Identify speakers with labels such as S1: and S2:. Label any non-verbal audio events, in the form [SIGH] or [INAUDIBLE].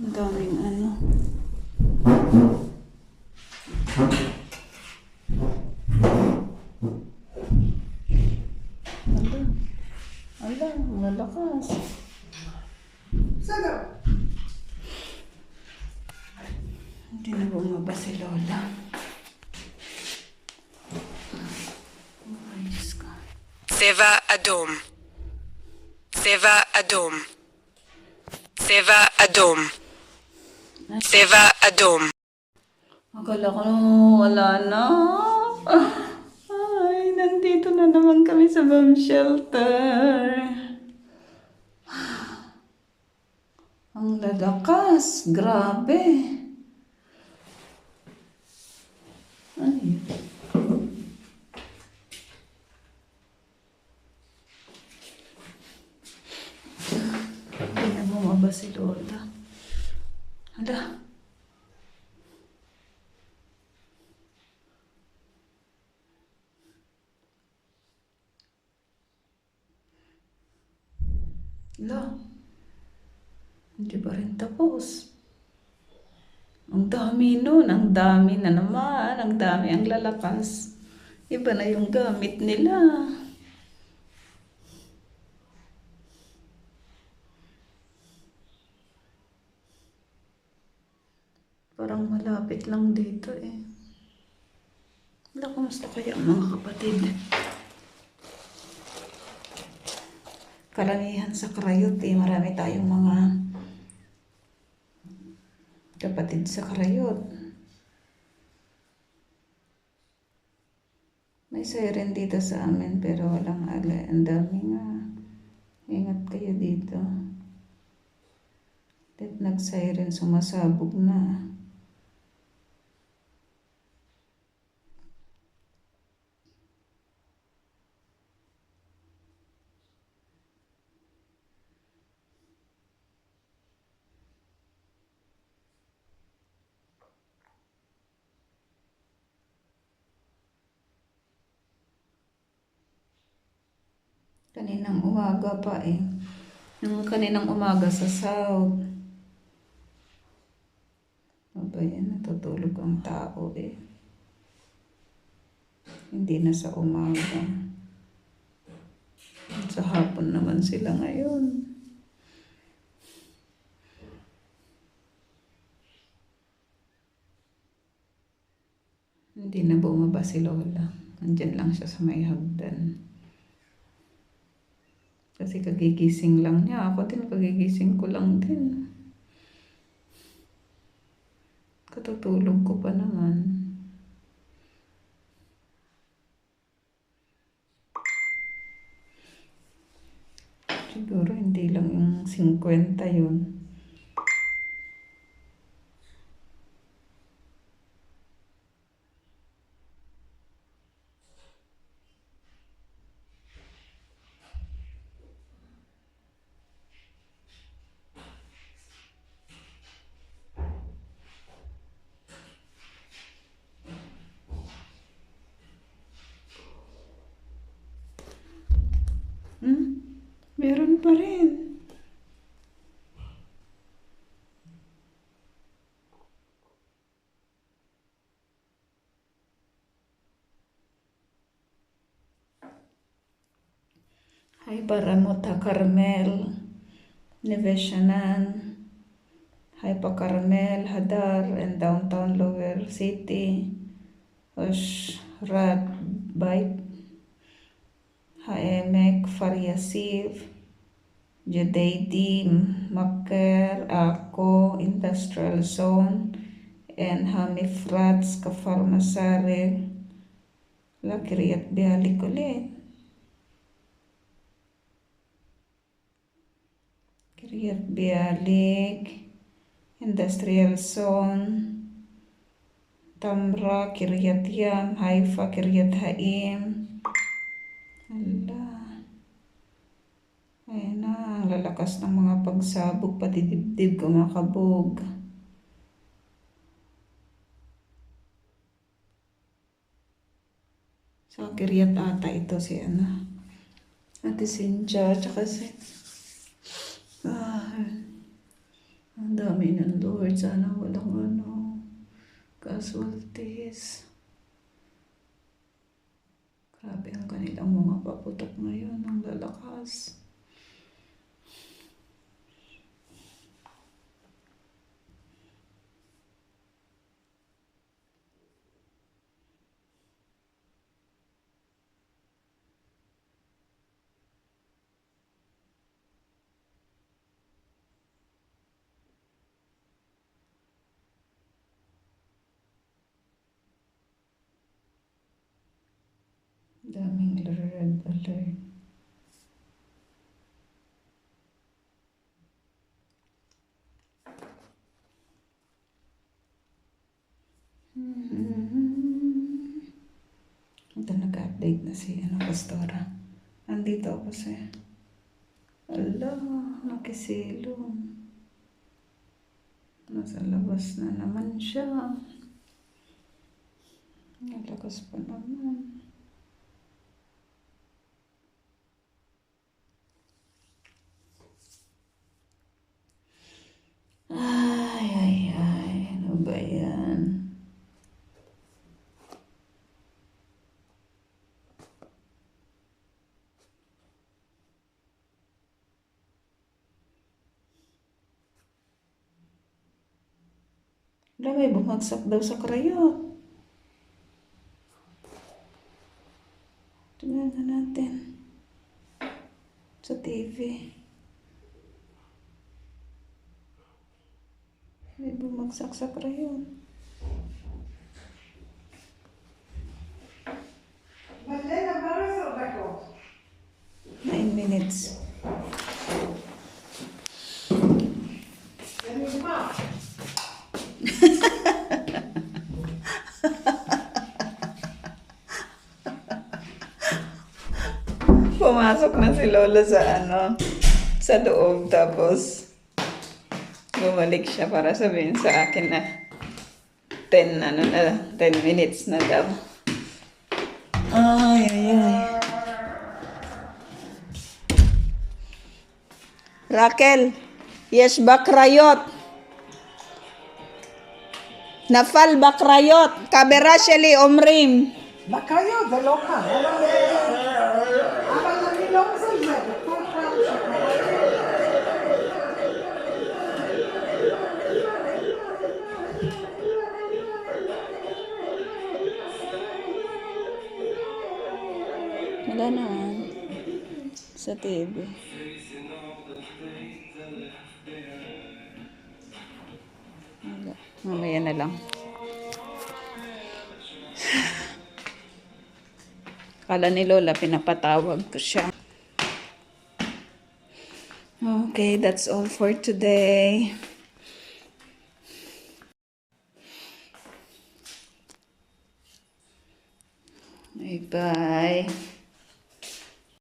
S1: Ang daming ano. Ala. Ala, ang lalakas. Sana? Hindi na bumaba si Lola. Seva Adom.
S2: Seva Adom. Seva Adom. צבע אדום. צבע אדום.
S1: Akala ko wala na. [LAUGHS] Ay, nandito na naman kami sa bomb shelter. [SIGHS] Ang lalakas. Grabe. Ay. Hindi na bumaba si Lola. Hala. Hala. Hindi pa rin tapos. Ang dami nun. Ang dami na naman. Ang dami ang lalakas. Iba na yung gamit nila. Malapit lang dito eh. Wala, kumusta kaya ang mga kapatid? Karamihan sa Karayot eh, marami tayong mga kapatid sa Karayot. May siren dito sa amin pero walang ala. Ang dami nga. Ingat kayo dito. At nag-siren, sumasabog na. Kaninang umaga pa eh. Nung kaninang umaga sa South. Ano ba yan? Natutulog ang tao eh. Hindi na sa umaga. Sa hapon naman sila ngayon. Hindi na bumaba si Lola. Nandyan lang siya sa may hagdan. Kasi kagigising lang niya. Ako din, kagigising ko lang din. Katutulog ko pa naman. Siguro hindi lang yung 50 yun. pa rin. Ay, para Carmel, ni Veshanan. Hi pa Carmel, Hadar, in Downtown Lower City. Ush, Rad, Bait. Haemek, Faria Siv. Judaidim, Maker, Ako, Industrial Zone, and Hamifrats, Kafarmasare, Lakiriat Bialik ulit. Kiryat Bialik, Industrial Zone, Tamra, Kiryat Yam, Haifa, Kiryat Haim. Ala. Ayan lalakas ng mga pagsabog, pati dibdib kumakabog. Sa Kiryat ata ito si ano. Ate Cynthia, tsaka si... Ah, ang dami ng Lord. Sana walang ano, casualties. Grabe ang kanilang mga paputok ngayon. Ang lalakas. Daming red alert. Ito nag-update na si ano, Pastora. Andito ako kasi. Ala, nakisilong. Nasa labas na naman siya. Nalakas pa naman. Ay, ay, ay. Ano ba yan? Wala, may bumagsak daw sa krayot. Tingnan na natin. Sa TV. May bumagsak sa krayon. Nine minutes. Pumasok na si Lola sa ano, sa loob tapos bumalik siya para sabihin sa akin na 10, ano na, 10 minutes na daw. Ay, ay, ay. Raquel, yes ba krayot? Nafal ba krayot?
S3: Kamera Shelly Omrim. Ba krayot, dalaw ka. Dalaw ka. Dalaw ka.
S1: Wala naman. Sa TV. Wala. Mamaya na lang. [SIGHS] Kala ni Lola, pinapatawag ko siya. Okay, that's all for today. Bye-bye.